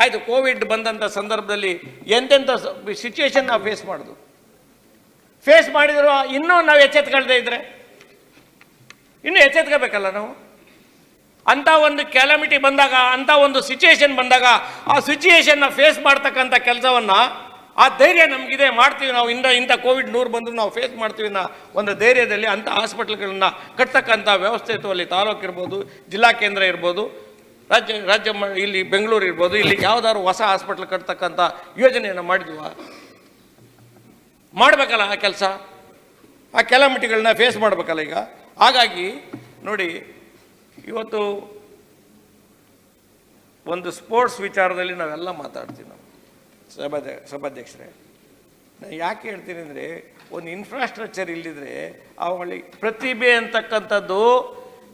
ಆಯಿತು, ಕೋವಿಡ್ ಬಂದಂಥ ಸಂದರ್ಭದಲ್ಲಿ ಎಂತೆಂಥ ಸಿಚುವೇಶನ್ ನಾವು ಫೇಸ್ ಮಾಡೋದು? ಫೇಸ್ ಮಾಡಿದ್ರು ಇನ್ನೂ ನಾವು ಎಚ್ಚೆತ್ಕೊಳ್ದೇ ಇದ್ರೆ? ಇನ್ನೂ ಎಚ್ಚೆತ್ಕೋಬೇಕಲ್ಲ ನಾವು? ಅಂಥ ಒಂದು ಕ್ಯಾಲಮಿಟಿ ಬಂದಾಗ, ಅಂಥ ಒಂದು ಸಿಚುಯೇಷನ್ ಬಂದಾಗ ಆ ಸಿಚುಯೇಷನ್ನ ಫೇಸ್ ಮಾಡ್ತಕ್ಕಂಥ ಕೆಲಸವನ್ನು ಆ ಧೈರ್ಯ ನಮಗಿದೆ, ಮಾಡ್ತೀವಿ ನಾವು. ಇಂದ ಇಂಥ ಕೋವಿಡ್ ನೂರು ಬಂದರೂ ನಾವು ಫೇಸ್ ಮಾಡ್ತೀವಿ ಅನ್ನೋ ಒಂದು ಧೈರ್ಯದಲ್ಲಿ ಅಂಥ ಹಾಸ್ಪಿಟ್ಲ್ಗಳನ್ನ ಕಟ್ತಕ್ಕಂಥ ವ್ಯವಸ್ಥೆ ಅಲ್ಲಿ ತಾಲೂಕು ಇರ್ಬೋದು, ಜಿಲ್ಲಾ ಕೇಂದ್ರ ಇರ್ಬೋದು ರಾಜ್ಯ ರಾಜ್ಯ ಇಲ್ಲಿ ಬೆಂಗಳೂರು ಇರ್ಬೋದು, ಇಲ್ಲಿ ಯಾವ್ದಾದ್ರು ಹೊಸ ಹಾಸ್ಪಿಟ್ಲ್ ಕಟ್ತಕ್ಕಂಥ ಯೋಜನೆಯನ್ನು ಮಾಡಿದ್ವ? ಮಾಡಬೇಕಲ್ಲ ಆ ಕೆಲಸ? ಆ ಕೆಲಾಮಿಟಿಗಳನ್ನ ಫೇಸ್ ಮಾಡಬೇಕಲ್ಲ ಈಗ? ಹಾಗಾಗಿ, ನೋಡಿ, ಇವತ್ತು ಒಂದು ಸ್ಪೋರ್ಟ್ಸ್ ವಿಚಾರದಲ್ಲಿ ನಾವೆಲ್ಲ ಮಾತಾಡ್ತೀವಿ ನಾವು ಸಭಾಧ್ಯ ಸಭಾಧ್ಯಕ್ಷರೇ. ನಾನು ಯಾಕೆ ಹೇಳ್ತೀನಿ ಅಂದರೆ, ಒಂದು ಇನ್ಫ್ರಾಸ್ಟ್ರಕ್ಚರ್ ಇಲ್ಲಿದ್ರೆ ಅವಳಿ ಪ್ರತಿಭೆ ಅಂತಕ್ಕಂಥದ್ದು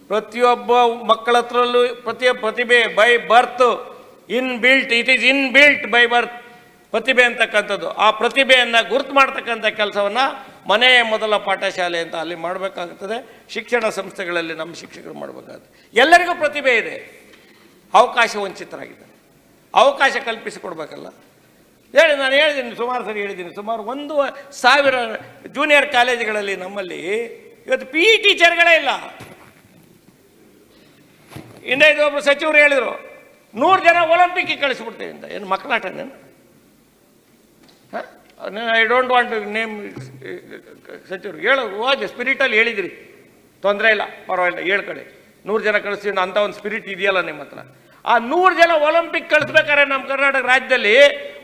ಪ್ರತಿಯೊಬ್ಬ ಮಕ್ಕಳ ಹತ್ರಲ್ಲೂ ಪ್ರತಿಯೊಬ್ಬ ಪ್ರತಿಭೆ by birth inbuilt it is inbuilt by birth ಪ್ರತಿಭೆ ಅಂತಕ್ಕಂಥದ್ದು. ಆ ಪ್ರತಿಭೆಯನ್ನು ಗುರುತು ಮಾಡ್ತಕ್ಕಂಥ ಕೆಲಸವನ್ನು ಮನೆಯ ಮೊದಲ ಪಾಠಶಾಲೆ ಅಂತ ಅಲ್ಲಿ ಮಾಡಬೇಕಾಗ್ತದೆ. ಶಿಕ್ಷಣ ಸಂಸ್ಥೆಗಳಲ್ಲಿ ನಮ್ಮ ಶಿಕ್ಷಕರು ಮಾಡಬೇಕಾಗುತ್ತೆ. ಎಲ್ಲರಿಗೂ ಪ್ರತಿಭೆ ಇದೆ. ಅವಕಾಶ ವಂಚಿತರಾಗಿದ್ದಾರೆ. ಅವಕಾಶ ಕಲ್ಪಿಸಿಕೊಡ್ಬೇಕಲ್ಲ. ಹೇಳಿ, ನಾನು ಹೇಳಿದ್ದೀನಿ, ಸುಮಾರು ಸರಿ ಹೇಳಿದ್ದೀನಿ. ಸುಮಾರು ಒಂದು ಸಾವಿರ ಜೂನಿಯರ್ ಕಾಲೇಜುಗಳಲ್ಲಿ ನಮ್ಮಲ್ಲಿ ಇವತ್ತು ಪಿ ಇ ಟೀಚರ್ಗಳೇ ಇಲ್ಲ. ಹಿಂದೆ ಇದು ಒಬ್ಬರು ಸಚಿವರು ಹೇಳಿದರು, ನೂರು ಜನ ಒಲಿಂಪಿಕ್ಗೆ ಕಳಿಸ್ಬಿಡ್ತೇವೆ ಅಂತ ಏನು ಮಕ್ಕಳಾಟನೇನು ಐ ಡೋಂಟ್ ವಾಂಟ್ ನೇಮ್ ಸಚಿವರು ಹೇಳು ಹೋದೆ ಸ್ಪಿರಿಟಲ್ಲಿ ಹೇಳಿದಿರಿ. ತೊಂದರೆ ಇಲ್ಲ, ಪರವಾಗಿಲ್ಲ ಹೇಳ್ಕೊಳ್ಳಿ ನೂರು ಜನ ಕಳಿಸ್ತೀನಿ ಅಂತ ಒಂದು ಸ್ಪಿರಿಟ್ ಇದೆಯಲ್ಲ ನಿಮ್ಮ ಹತ್ರ. ಆ ನೂರು ಜನ ಒಲಿಂಪಿಕ್ ಕಳಿಸ್ಬೇಕಾದ್ರೆ ನಮ್ಮ ಕರ್ನಾಟಕ ರಾಜ್ಯದಲ್ಲಿ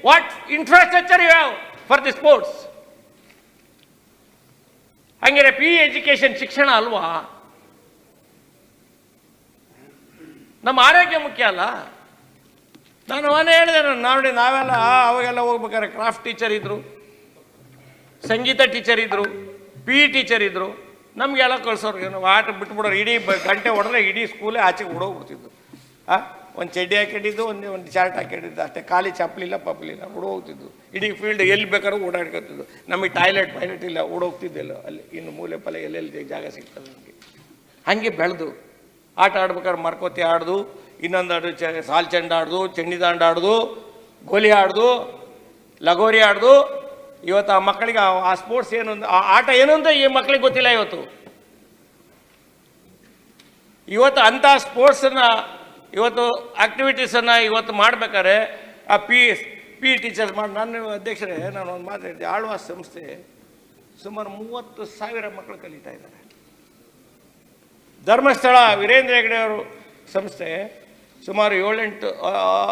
what infrastructure you have for the sports ಹಂಗಾರೆ ಪಿ ಎಜುಕೇಶನ್ ಶಿಕ್ಷಣ ಅಲ್ವಾ? ನಮ್ಮ ಆರೋಗ್ಯ ಮುಖ್ಯ ಅಲ್ಲ? ನಾನು ಅವನೇ ಹೇಳಿದೆ ನಾನು ನೋಡಿ ನಾವೆಲ್ಲ ಅವಾಗೆಲ್ಲ ಹೋಗ್ಬೇಕಾದ್ರೆ ಕ್ರಾಫ್ಟ್ ಟೀಚರ್ ಇದ್ದರು ಸಂಗೀತ ಟೀಚರ್ ಇದ್ದರು ಪಿ ಇ ಟೀಚರ್ ಇದ್ದರು ನಮಗೆಲ್ಲ ಕಳ್ಸೋರ್ಗೆ ಏನು ಆಟ ಬಿಟ್ಬಿಡೋರು, ಇಡೀ ಗಂಟೆ ಹೊಡೆದ್ರೆ ಇಡೀ ಸ್ಕೂಲೇ ಆಚೆಗೆ ಹುಡೋಗ್ಬಿಡ್ತಿದ್ರು ಆ, ಒಂದು ಚಡ್ಡಿ ಹಾಕೊಂಡಿದ್ದು, ಒಂದು ಒಂದು ಶರ್ಟ್ ಹಾಕೊಂಡಿದ್ದು, ಅಷ್ಟೇ ಖಾಲಿ ಚಪ್ಪಲಿಲ್ಲ, ಪಪ್ಪಲಿಲ್ಲ ಹುಡೋಗ್ತಿದ್ದು ಇಡೀ ಫೀಲ್ಡ್ ಎಲ್ಲಿ ಬೇಕಾದ್ರೂ ಓಡಾಡ್ಕೊತಿದ್ದು ನಮಗೆ ಟಾಯ್ಲೆಟ್ ಪೈಲೆಟ್ ಇಲ್ಲ, ಓಡೋಗ್ತಿದ್ದೆಲ್ಲ. ಅಲ್ಲಿ ಇನ್ನು ಮೂಲೆ ಪಲೆ ಎಲ್ಲೆಲ್ಲಿ ಜಾಗ ಸಿಗ್ತದೆ ನಮಗೆ. ಹಾಗೆ ಬೆಳೆದು. ಆಟ ಆಡ್ಬೇಕಾದ್ರೆ ಮರ್ಕೋತಿ ಆಡ್ದು, ಇನ್ನೊಂದು ಆಡು ಚ ಸಾಲ್ ಚೆಂಡ ಆಡ್ದು ಚೆಂಡಿದಾಂಡು ಆಡ್ದು, ಗೋಲಿ ಆಡ್ದು, ಲಗೋರಿ ಆಡ್ದು, ಇವತ್ತು ಆ ಮಕ್ಕಳಿಗೆ ಆ- ಸ್ಪೋರ್ಟ್ಸ್ ಏನು ಆ ಆಟ ಏನು ಅಂತ ಈ ಮಕ್ಕಳಿಗೆ ಗೊತ್ತಿಲ್ಲ ಇವತ್ತು. ಇವತ್ತು ಅಂಥ ಸ್ಪೋರ್ಟ್ಸನ್ನು ಇವತ್ತು ಆಕ್ಟಿವಿಟೀಸನ್ನು ಇವತ್ತು ಮಾಡ್ಬೇಕಾದ್ರೆ ಆ ಪಿ ಪಿ ಟೀಚರ್ಸ್ ಮಾಡಿ ನನ್ನ ಅಧ್ಯಕ್ಷರೇ ನಾನು ಒಂದು ಮಾತಾಡಿದ್ದೆ, ಆಳ್ವಾಸ್ ಸಂಸ್ಥೆ ಸುಮಾರು ಮೂವತ್ತು ಸಾವಿರ ಮಕ್ಕಳು ಕಲಿತಾ ಇದ್ದಾರೆ. ಧರ್ಮಸ್ಥಳ ವೀರೇಂದ್ರ ಹೆಗ್ಡೆಯವರು ಸಂಸ್ಥೆ ಸುಮಾರು ಏಳೆಂಟು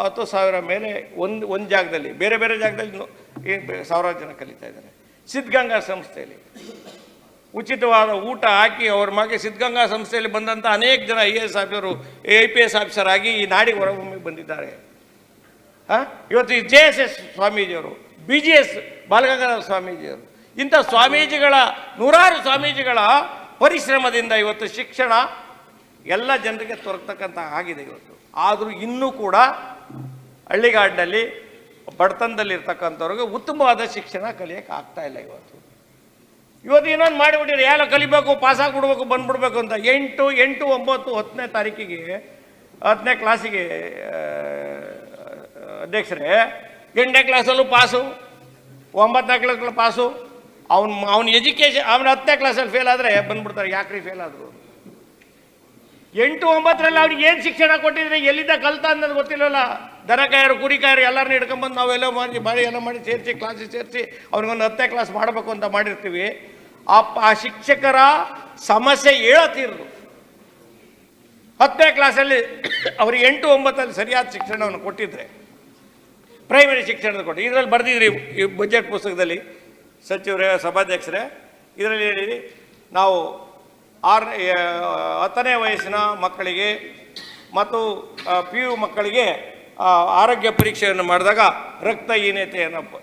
ಹತ್ತು ಸಾವಿರ ಮೇಲೆ ಒಂದು ಒಂದು ಜಾಗದಲ್ಲಿ, ಬೇರೆ ಬೇರೆ ಜಾಗದಲ್ಲಿ ಸಾವಿರಾರು ಜನ ಕಲಿತಾ ಇದ್ದಾರೆ. ಸಿದ್ಧಗಂಗಾ ಸಂಸ್ಥೆಯಲ್ಲಿ. ಉಚಿತವಾದ ಊಟ ಹಾಕಿ ಅವ್ರ ಮಗ ಸಿದ್ಧಗಂಗಾ ಸಂಸ್ಥೆಯಲ್ಲಿ ಬಂದಂಥ ಅನೇಕ ಜನ I A S officer I P S officer ಆಗಿ ಈ ನಾಡಿಗೆ ಹೊರಭೂಮಿಗೆ ಬಂದಿದ್ದಾರೆ. ಹಾಂ? ಇವತ್ತು ಈ ಜೆ ಎಸ್ ಎಸ್ ಸ್ವಾಮೀಜಿಯವರು, ಬಿ ಜಿ ಎಸ್ ಬಾಲಗಂಗಾಧರ ಸ್ವಾಮೀಜಿಯವರು, ಇಂಥ ಸ್ವಾಮೀಜಿಗಳ ನೂರಾರು ಸ್ವಾಮೀಜಿಗಳ ಪರಿಶ್ರಮದಿಂದ ಇವತ್ತು ಶಿಕ್ಷಣ ಎಲ್ಲ ಜನರಿಗೆ ತೊರಕ್ತಕ್ಕಂಥ ಆಗಿದೆ ಇವತ್ತು. ಆದರೂ ಇನ್ನೂ ಕೂಡ ಹಳ್ಳಿಗಾಡಿನಲ್ಲಿ, ಬಡತನದಲ್ಲಿರ್ತಕ್ಕಂಥವ್ರಿಗೆ ಉತ್ತಮವಾದ ಶಿಕ್ಷಣ ಕಲಿಯೋಕೆ ಆಗ್ತಾ ಇಲ್ಲ ಇವತ್ತು. ಇವತ್ತು ಇನ್ನೊಂದು ಮಾಡಿಬಿಟ್ಟಿರಿ ಎಲ್ಲ ಕಲಿಬೇಕು, ಪಾಸ್ ಆಗಿಬಿಡ್ಬೇಕು, ಬಂದ್ಬಿಡ್ಬೇಕು ಅಂತ. ಎಂಟು ಎಂಟು, ಒಂಬತ್ತು, ಹತ್ತನೇ ತಾರೀಕಿಗೆ, ಹತ್ತನೇ ಕ್ಲಾಸಿಗೆ ಅಧ್ಯಕ್ಷರೇ, ಎಂಟನೇ ಕ್ಲಾಸಲ್ಲೂ ಪಾಸು, ಒಂಬತ್ತನೇ ಕ್ಲಾಸ್ ಪಾಸು ಅವ್ನು, ಅವ್ನ ಎಜುಕೇಶನ್ ಅವನ ಹತ್ತನೇ ಕ್ಲಾಸಲ್ಲಿ ಫೇಲ್ ಆದರೆ ಬಂದ್ಬಿಡ್ತಾರೆ. ಯಾಕ್ರಿ ಫೇಲ್ ಆದರು? ಎಂಟು ಒಂಬತ್ತರಲ್ಲಿ ಅವ್ರಿಗೆ ಏನು ಶಿಕ್ಷಣ ಕೊಟ್ಟಿದ್ರೆ? ಎಲ್ಲಿದ್ದ ಕಲ್ತ ಅನ್ನೋದು ಗೊತ್ತಿಲ್ಲಲ್ಲ. ದನ ಕುರಿಕಾಯರು ಕುರಿ ಕಾಯರು ಎಲ್ಲರನ್ನ ಹಿಡ್ಕೊಂಬಂದು ನಾವೆಲ್ಲ ಮಾಡಿ ಮಾಡಿ, ಎಲ್ಲ ಮಾಡಿ ಸೇರಿಸಿ ಕ್ಲಾಸಿಗೆ ಸೇರಿಸಿ ಅವ್ರಿಗೊಂದು ಹತ್ತನೇ ಕ್ಲಾಸ್ ಮಾಡಬೇಕು ಅಂತ ಮಾಡಿರ್ತೀವಿ. ಆ ಆ ಶಿಕ್ಷಕರ ಸಮಸ್ಯೆ ಹೇಳತ್ತೀರ್ದು ಹತ್ತನೇ ಕ್ಲಾಸಲ್ಲಿ ಅವ್ರಿಗೆ ಎಂಟು ಒಂಬತ್ತಲ್ಲಿ ಸರಿಯಾದ ಶಿಕ್ಷಣವನ್ನು ಕೊಟ್ಟಿದ್ರೆ. ಪ್ರೈಮರಿ ಶಿಕ್ಷಣದ ಕೊಟ್ಟು ಇದರಲ್ಲಿ ಬರೆದಿದ್ರಿ ಈ ಬಜೆಟ್ ಪುಸ್ತಕದಲ್ಲಿ. ಸಚಿವರೇ, ಸಭಾಧ್ಯಕ್ಷರೇ, ಇದರಲ್ಲಿ ಹೇಳಿರಿ ನಾವು ಆರನೇ ಹತ್ತನೇ ವಯಸ್ಸಿನ ಮಕ್ಕಳಿಗೆ ಮತ್ತು ಪಿ ಯು ಮಕ್ಕಳಿಗೆ ಆರೋಗ್ಯ ಪರೀಕ್ಷೆಯನ್ನು ಮಾಡಿದಾಗ ರಕ್ತಹೀನತೆಯನ್ನು ಪ-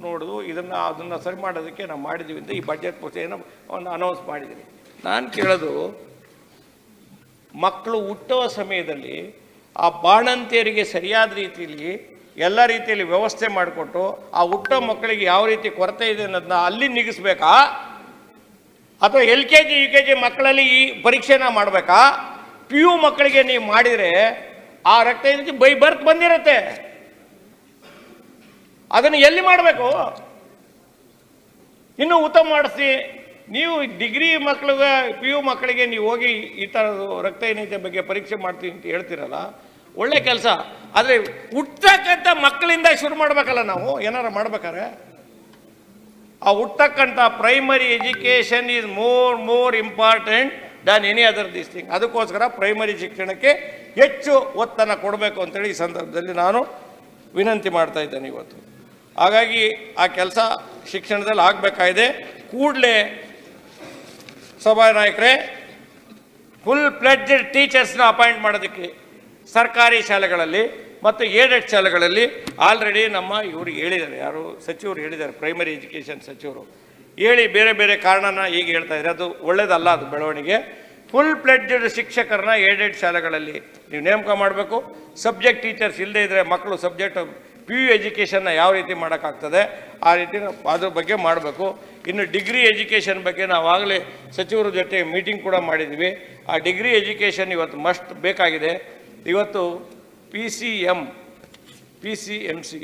ನೋಡೋದು, ಇದನ್ನು, ಅದನ್ನು ಸರಿ ಮಾಡೋದಕ್ಕೆ ನಾವು ಮಾಡಿದ್ದೀವಿ ಅಂತ ಈ ಬಜೆಟ್ ಪುಸ್ತಕವನ್ನು ಒಂದು ಅನೌನ್ಸ್ ಮಾಡಿದ್ದೀನಿ ನಾನು ಕೇಳೋದು, ಮಕ್ಕಳು ಹುಟ್ಟುವ ಸಮಯದಲ್ಲಿ ಆ ಬಾಣಂತಿಯರಿಗೆ ಸರಿಯಾದ ರೀತಿಯಲ್ಲಿ ಎಲ್ಲ ರೀತಿಯಲ್ಲಿ ವ್ಯವಸ್ಥೆ ಮಾಡಿಕೊಟ್ಟು ಆ ಹುಟ್ಟ ಮಕ್ಕಳಿಗೆ ಯಾವ ರೀತಿ ಕೊರತೆ ಇದೆ ಅನ್ನೋದನ್ನ ಅಲ್ಲಿ ನಿಗಿಸ್ಬೇಕಾ? ಅಥವಾ L K G, U K G ಮಕ್ಕಳಲ್ಲಿ ಈ ಪರೀಕ್ಷೆನ ಮಾಡಬೇಕಾ? ಪಿ ಯು ಮಕ್ಕಳಿಗೆ ನೀವು ಮಾಡಿದರೆ ಆ ರಕ್ತ ಬೈ ಬರ್ತ್ ಬಂದಿರುತ್ತೆ. ಅದನ್ನು ಎಲ್ಲಿ ಮಾಡಬೇಕು? ಇನ್ನೂ ಉತ್ತಮ ಮಾಡಿಸಿ, ನೀವು ಡಿಗ್ರಿ ಮಕ್ಕಳಿಗೆ ಪಿ ಯು ಮಕ್ಕಳಿಗೆ ನೀವು ಹೋಗಿ ಈ ಥರದ್ದು ರಕ್ತ ಏನಿದೆ ಬಗ್ಗೆ ಪರೀಕ್ಷೆ ಮಾಡ್ತೀನಿ ಅಂತ ಹೇಳ್ತೀರಲ್ಲ ಒಳ್ಳೆ ಕೆಲಸ. ಆದರೆ ಹುಟ್ಟಕ್ಕಂಥ ಮಕ್ಕಳಿಂದ ಶುರು ಮಾಡ್ಬೇಕಲ್ಲ ನಾವು? ಏನಾರ ಮಾಡ್ಬೇಕಾರೆ ಆ ಹುಟ್ಟಕ್ಕಂಥ primary education is more more important than any other this thing ಅದಕ್ಕೋಸ್ಕರ ಪ್ರೈಮರಿ ಶಿಕ್ಷಣಕ್ಕೆ ಹೆಚ್ಚು ಒತ್ತನ್ನು ಕೊಡಬೇಕು ಅಂತೇಳಿ ಈ ಸಂದರ್ಭದಲ್ಲಿ ನಾನು ವಿನಂತಿ ಮಾಡ್ತಾ ಇದ್ದೇನೆ ಇವತ್ತು. ಹಾಗಾಗಿ ಆ ಕೆಲಸ ಶಿಕ್ಷಣದಲ್ಲಿ ಆಗಬೇಕಾಗಿದೆ. ಕೂಡಲೇ ಸಭಾನಾಯಕರೇ ಫುಲ್ ಪ್ಲೆಡ್ಜೆಡ್ ಟೀಚರ್ಸ್ನ ಅಪಾಯಿಂಟ್ ಮಾಡೋದಕ್ಕೆ ಸರ್ಕಾರಿ ಶಾಲೆಗಳಲ್ಲಿ ಮತ್ತು ಏಡೆಡ್ ಶಾಲೆಗಳಲ್ಲಿ ಆಲ್ರೆಡಿ ನಮ್ಮ ಇವರು ಹೇಳಿದ್ದಾರೆ, ಯಾರು ಸಚಿವರು ಹೇಳಿದ್ದಾರೆ ಪ್ರೈಮರಿ ಎಜುಕೇಷನ್ ಸಚಿವರು. ಹೇಳಿ ಬೇರೆ ಬೇರೆ ಕಾರಣನ ಈಗ ಹೇಳ್ತಾ ಇದ್ದಾರೆ. ಅದು ಒಳ್ಳೇದಲ್ಲ, ಅದು ಬೆಳವಣಿಗೆ. ಫುಲ್ ಪ್ಲೆಡ್ಜೆಡ್ ಶಿಕ್ಷಕರನ್ನ ಏಡೆಡ್ ಶಾಲೆಗಳಲ್ಲಿ ನೀವು ನೇಮಕ ಮಾಡಬೇಕು. ಸಬ್ಜೆಕ್ಟ್ ಟೀಚರ್ಸ್ ಇಲ್ಲದೇ ಇದ್ದರೆ ಮಕ್ಕಳು ಸಬ್ಜೆಕ್ಟ್ ಪಿ ಯು ಎಜುಕೇಷನ್ನ ಯಾವ ರೀತಿ ಮಾಡೋಕ್ಕಾಗ್ತದೆ, ಆ ರೀತಿ ಅದ್ರ ಬಗ್ಗೆ ಮಾಡಬೇಕು. ಇನ್ನು ಡಿಗ್ರಿ ಎಜುಕೇಷನ್ ಬಗ್ಗೆ ನಾವು ಆಗಲೇ ಸಚಿವರ ಜೊತೆ ಮೀಟಿಂಗ್ ಕೂಡ ಮಾಡಿದ್ವಿ. ಆ ಡಿಗ್ರಿ ಎಜುಕೇಷನ್ ಇವತ್ತು ಮಸ್ಟ್ ಬೇಕಾಗಿದೆ. ಇವತ್ತು P C M P C M C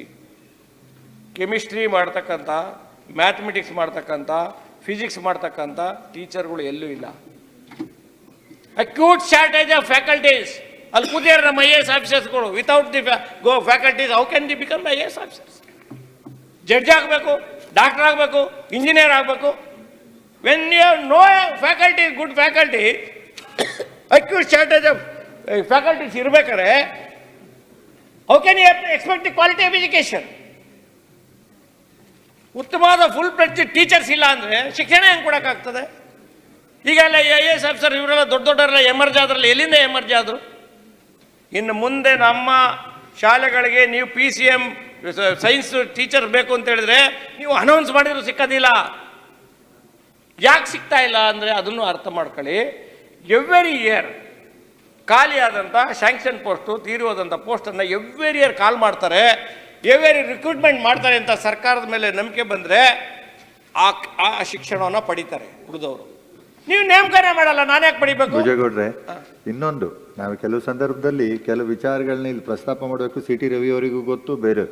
chemistry ಮಾಡ್ತಕ್ಕಂಥ ಮ್ಯಾಥಮೆಟಿಕ್ಸ್ ಮಾಡ್ತಕ್ಕಂಥ ಫಿಸಿಕ್ಸ್ ಮಾಡ್ತಕ್ಕಂಥ ಟೀಚರ್ಗಳು ಎಲ್ಲೂ ಇಲ್ಲ. ಅಕ್ಯೂಟ್ ಶಾರ್ಟೇಜ್ ಆಫ್ ಫ್ಯಾಕಲ್ಟೀಸ್ ಅಲ್ಲಿ ಕೂತಿದ್ದಾರೆ ನಮ್ಮ I A S ಆಫೀಸರ್ಸ್ಗಳು without the good faculties how can they become I A S officers judge ಆಗಬೇಕು ಡಾಕ್ಟರ್ ಆಗಬೇಕು ಇಂಜಿನಿಯರ್ ಆಗಬೇಕು. When you know faculty good faculty acute shortage of faculties ಇರ್ಬೇಕಾರೆ how can you expect the quality of education ಉತ್ತಮವಾದ full fledged teachers ಇಲ್ಲ ಅಂದರೆ ಶಿಕ್ಷಣ ಹೆಂಗೆ ಕೊಡೋಕ್ಕಾಗ್ತದೆ ಈಗೆಲ್ಲ A S officer ಇವರೆಲ್ಲ ದೊಡ್ಡ ದೊಡ್ಡವರೆಲ್ಲ ಎಮರ್ಜಿ ಆದ್ರಲ್ಲ ಎಲ್ಲಿಂದ ಎಮರ್ಜಿ ಆದರು? ಇನ್ನು ಮುಂದೆ ನಮ್ಮ ಶಾಲೆಗಳಿಗೆ ನೀವು P C M science teacher ಬೇಕು ಅಂತ ಹೇಳಿದ್ರೆ ನೀವು ಅನೌನ್ಸ್ ಮಾಡಿದ್ರು ಸಿಕ್ಕೋದಿಲ್ಲ. ಯಾಕೆ ಸಿಗ್ತಾ ಇಲ್ಲ ಅಂದರೆ ಅದನ್ನು ಅರ್ಥ ಮಾಡ್ಕೊಳ್ಳಿ. ಎವ್ರಿ ಇಯರ್ ಖಾಲಿ ಸ್ಯಾಂಕ್ಷನ್ ಪೋಸ್ಟು ತೀರಿ ಹೋದಂಥ ಪೋಸ್ಟನ್ನು ಎವ್ರಿ ಇಯರ್ ಕಾಲ್ ಮಾಡ್ತಾರೆ. ಎವ್ರಿ ರಿಕ್ರೂಟ್ಮೆಂಟ್ ಮಾಡ್ತಾರೆ ಅಂತ ಸರ್ಕಾರದ ಮೇಲೆ ನಂಬಿಕೆ ಬಂದರೆ ಆ ಆ ಶಿಕ್ಷಣವನ್ನು ಪಡಿತಾರೆ ಹುಡುಗವರು ನೀವು ನೇಮಕನೇ ಮಾಡಲ್ಲ ನಾನು ಯಾಕೆ ಪಡಿಬೇಕು? ಭುಜಗೌಡ್ರೆ ಇನ್ನೊಂದು ನಾವು ಕೆಲವು ಸಂದರ್ಭದಲ್ಲಿ ಕೆಲವು ವಿಚಾರಗಳನ್ನ ಇಲ್ಲಿ ಪ್ರಸ್ತಾಪ ಮಾಡಬೇಕು ಸಿ ಟಿ ರವಿ ಅವರಿಗೂ ಗೊತ್ತು ಬೇರೆ.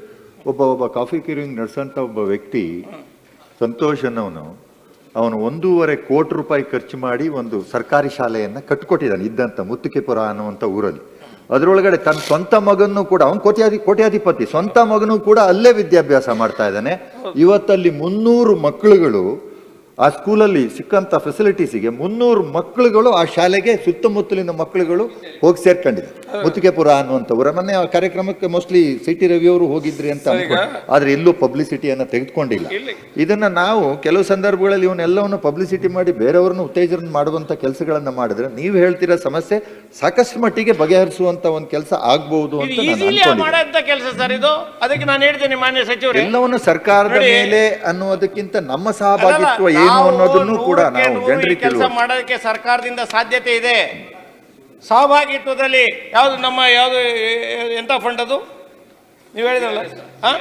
ಒಬ್ಬ ಒಬ್ಬ ಕಾಫಿ ಕಿರಿಂಗ್ ನಡೆಸಂತ ಒಬ್ಬ ವ್ಯಕ್ತಿ ಸಂತೋಷ್ ಅನ್ನೋನು ಅವನು ಒಂದೂವರೆ ಕೋಟಿ ರೂಪಾಯಿ ಖರ್ಚು ಮಾಡಿ ಒಂದು ಸರ್ಕಾರಿ ಶಾಲೆಯನ್ನು ಕಟ್ಟಿಕೊಟ್ಟಿದ್ದಾನೆ ಇದ್ದಂಥ ಮುತ್ತುಕೆಪುರ ಅನ್ನುವಂಥ ಊರಲ್ಲಿ. ಅದರೊಳಗಡೆ ತನ್ನ ಸ್ವಂತ ಮಗನೂ ಕೂಡ, ಅವನು ಕೋಟ್ಯಾಧಿ, ಕೋಟ್ಯಾಧಿಪತಿ, ಸ್ವಂತ ಮಗನೂ ಕೂಡ ಅಲ್ಲೇ ವಿದ್ಯಾಭ್ಯಾಸ ಮಾಡ್ತಾ ಇದ್ದಾನೆ. ಇವತ್ತಲ್ಲಿ ಮುನ್ನೂರು ಮಕ್ಕಳುಗಳು ಆ ಸ್ಕೂಲಲ್ಲಿ ಸಿಕ್ಕಂತ ಫೆಸಿಲಿಟೀಸಿಗೆ ಮುನ್ನೂರು ಮಕ್ಕಳುಗಳು ಆ ಶಾಲೆಗೆ ಸುತ್ತಮುತ್ತಲಿನ ಮಕ್ಕಳುಗಳು ಹೋಗಿ ಸೇರ್ಕೊಂಡಿದೆ. ಮುತ್ತಿಗೆಪುರ ಅನ್ನುವಂಥವ್ರ ಮೊನ್ನೆ ಆ ಕಾರ್ಯಕ್ರಮಕ್ಕೆ ಮೋಸ್ಟ್ಲಿ ಸಿ ಟಿ ರವಿ ಅವರು ಹೋಗಿದ್ರಿ ಅಂತ ಆದ್ರೆ ಎಲ್ಲೂ ಪಬ್ಲಿಸಿಟಿಯನ್ನು ತೆಗೆದುಕೊಂಡಿಲ್ಲ. ಇದನ್ನು ನಾವು ಕೆಲವು ಸಂದರ್ಭಗಳಲ್ಲಿ ಇವನ್ನೆಲ್ಲವನ್ನು ಪಬ್ಲಿಸಿಟಿ ಮಾಡಿ ಬೇರೆಯವ್ರನ್ನ ಉತ್ತೇಜನ ಮಾಡುವಂಥ ಕೆಲಸಗಳನ್ನು ಮಾಡಿದ್ರೆ ನೀವು ಹೇಳ್ತಿರೋ ಸಮಸ್ಯೆ ಸಾಕಷ್ಟು ಮಟ್ಟಿಗೆ ಬಗೆಹರಿಸುವಂತ ಒಂದು ಕೆಲಸ ಆಗಬಹುದು ಅಂತ ನಾನು ಕೆಲಸ ಸರ್ ಇದು? ಅದಕ್ಕೆ ನಾನು ಹೇಳ್ತೇನೆ ಮಾನ್ಯ ಸಚಿವರೇ. ಎಲ್ಲವನ್ನು ಸರ್ಕಾರದ ಮೇಲೆ ಅನ್ನೋದಕ್ಕಿಂತ ನಮ್ಮ ಸಹಭಾಗಿತ್ವ ಏನು ಅನ್ನೋದನ್ನು ಕೂಡ ನಾವು ಜನರಿಗೆ ಕೆಲಸ ಮಾಡೋದಕ್ಕೆ ಸರ್ಕಾರದಿಂದ ಸಾಧ್ಯತೆ ಇದೆ. ಸಹಭಾಗಿತ್ವದಲ್ಲಿ ಯಾವುದು ನಮ್ಮ ಯಾವುದು ಎಂಥ ಫಂಡ್ ಅದು? ನೀವು ಹೇಳಿದ್ರಲ್ಲ? ಹಾಂ?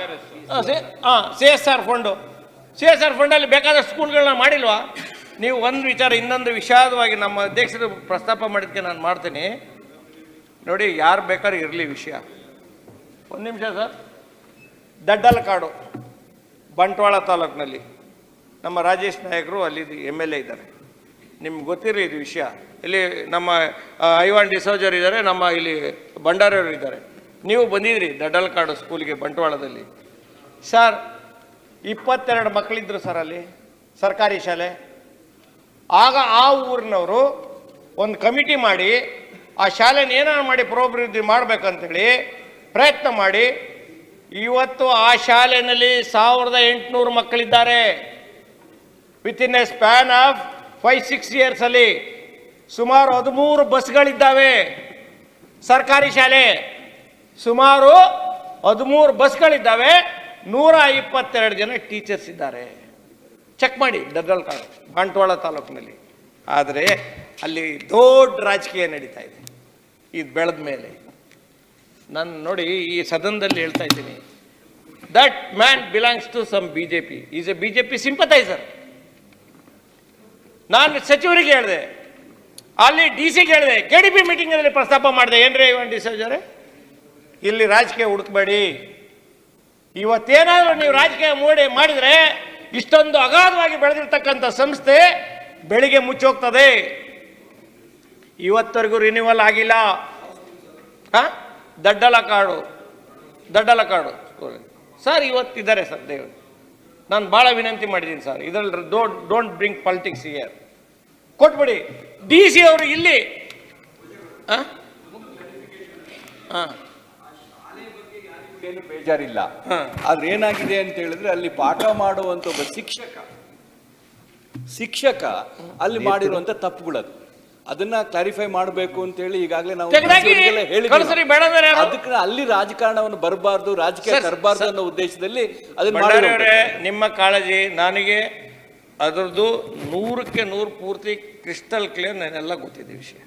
ಹಾಂ C S R fund C S R ಫಂಡಲ್ಲಿ ಬೇಕಾದ ಸ್ಕೂಲ್ಗಳನ್ನ ಮಾಡಿಲ್ವಾ? ನೀವು ಒಂದು ವಿಚಾರ ಇನ್ನೊಂದು ವಿಷಾದವಾಗಿ ನಮ್ಮ ಅಧ್ಯಕ್ಷರು ಪ್ರಸ್ತಾಪ ಮಾಡಿದ್ದಕ್ಕೆ ನಾನು ಮಾಡ್ತೀನಿ. ನೋಡಿ ಯಾರು ಬೇಕಾದ್ರೂ ಇರಲಿ ವಿಷಯ. ಒಂದು ನಿಮಿಷ ಸರ್. ದಡ್ಡಲ ಕಾಡು ಬಂಟ್ವಾಳ ತಾಲೂಕಿನಲ್ಲಿ. ನಮ್ಮ ರಾಜೇಶ್ ನಾಯಕರು ಅಲ್ಲಿ ಎಂ ಎಲ್ ಎ ಇದ್ದಾರೆ. ನಿಮ್ಗೆ ಗೊತ್ತಿರಲಿ ಇದು ವಿಷಯ. ಇಲ್ಲಿ ನಮ್ಮ ಐವಾನ್ ಡಿಸೋಜರ್ ಇದ್ದಾರೆ, ನಮ್ಮ ಇಲ್ಲಿ ಭಂಡಾರಿಯವರು ಇದ್ದಾರೆ. ನೀವು ಬಂದಿದ್ರಿ ದಡ್ಡಲ್ಕಾಡು ಸ್ಕೂಲಿಗೆ ಬಂಟ್ವಾಳದಲ್ಲಿ. ಸರ್, ಇಪ್ಪತ್ತೆರಡು ಮಕ್ಕಳಿದ್ರು ಸರ್ ಅಲ್ಲಿ, ಸರ್ಕಾರಿ ಶಾಲೆ. ಆಗ ಆ ಊರಿನವರು ಒಂದು ಕಮಿಟಿ ಮಾಡಿ, ಆ ಶಾಲೆನ ಏನಾರು ಮಾಡಿ ಪುರೋಭಿವೃದ್ಧಿ ಮಾಡಬೇಕಂತೇಳಿ ಪ್ರಯತ್ನ ಮಾಡಿ, ಇವತ್ತು ಆ ಶಾಲೆಯಲ್ಲಿ ಸಾವಿರದ ಎಂಟುನೂರು ಮಕ್ಕಳಿದ್ದಾರೆ. Within a span of five six ಇಯರ್ಸಲ್ಲಿ ಸುಮಾರು ಹದಿಮೂರು ಬಸ್ಗಳಿದ್ದಾವೆ. ಸರ್ಕಾರಿ ಶಾಲೆ ಸುಮಾರು ಹದಿಮೂರು ಬಸ್ಗಳಿದ್ದಾವೆ. ನೂರ ಇಪ್ಪತ್ತೆರಡು ಜನ ಟೀಚರ್ಸ್ ಇದ್ದಾರೆ. ಚೆಕ್ ಮಾಡಿ ದಡ್ಡಲ್ಕಾಡು ಬಂಟ್ವಾಳ ತಾಲೂಕಿನಲ್ಲಿ. ಆದರೆ ಅಲ್ಲಿ ದೊಡ್ಡ ರಾಜಕೀಯ ನಡೀತಾ ಇದೆ. ಇದು ಬೆಳೆದ ಮೇಲೆ. ನಾನು ನೋಡಿ ಈ ಸದನದಲ್ಲಿ ಹೇಳ್ತಾ ಇದ್ದೀನಿ. That man belongs to some B J P is a B J P sympathiser ನಾನು ಸಚಿವರಿಗೆ ಹೇಳಿದೆ, ಅಲ್ಲಿ ಡಿ ಸಿ ಹೇಳಿದೆ, ಕೆ ಡಿ ಪಿ ಮೀಟಿಂಗಲ್ಲಿ ಪ್ರಸ್ತಾಪ ಮಾಡಿದೆ. ಏನ್ರಿ ಇವನ್ ಡಿಸೋಜರೆ ಇಲ್ಲಿ ರಾಜಕೀಯ ಹುಡುಕಬೇಡಿ. ಇವತ್ತೇನಾದರೂ ನೀವು ರಾಜಕೀಯ ಮೂಡಿ ಮಾಡಿದರೆ ಇಷ್ಟೊಂದು ಅಗಾಧವಾಗಿ ಬೆಳೆದಿರ್ತಕ್ಕಂಥ ಸಂಸ್ಥೆ ಬೆಳಿಗ್ಗೆ ಮುಚ್ಚೋಗ್ತದೆ ಇವತ್ತವರೆಗೂ ರಿನ್ಯೂವಲ್ ಆಗಿಲ್ಲ. ಹಾ? ದಡ್ಡಲ ಕಾಡು. ದಡ್ಡಲ ಕಾಡು. ಸರ್, ಇವತ್ತಿದ್ದಾರೆ ಸರ್ ದೇವರು ನಾನು ಭಾಳ ವಿನಂತಿ ಮಾಡಿದ್ದೀನಿ ಸರ್. ಇದರಲ್ಲಿ don't don't bring politics here ಕೊಟ್ಬಿಡಿ. ಡಿ ಸಿ ಅವರು ಇಲ್ಲಿ. ಹಾಂ ಹಾಂ ಏನು ಬೇಜಾರಿಲ್ಲ. ಹಾ. ಆದ್ರೆ ಏನಾಗಿದೆ ಅಂತ ಹೇಳಿದ್ರೆ ಅಲ್ಲಿ ಪಾಠ ಮಾಡುವಂತ ಒಬ್ಬ ಶಿಕ್ಷಕ ಶಿಕ್ಷಕ ಅಲ್ಲಿ ಮಾಡಿರುವಂತ ತಪ್ಪುಗಳದು. ಅದನ್ನ ಕ್ಲಾರಿಫೈ ಮಾಡಬೇಕು ಅಂತ ಹೇಳಿ ಈಗಾಗಲೇ ನಾವು ಅದಕ್ಕೆ ಅಲ್ಲಿ ರಾಜಕಾರಣವನ್ನು ಬರಬಾರ್ದು ರಾಜಕೀಯ ತರಬಾರ್ದು ಅನ್ನೋ ಉದ್ದೇಶದಲ್ಲಿ ಅದನ್ನ ನಿಮ್ಮ ಕಾಳಜಿ ನನಗೆ ಅದರದ್ದು ನೂರಕ್ಕೆ ನೂರು ಪೂರ್ತಿ ಕ್ರಿಸ್ಟಲ್ ಕ್ಲಿಯರ್ ನಾನೆಲ್ಲ ಗೊತ್ತಿದೆ ವಿಷಯ.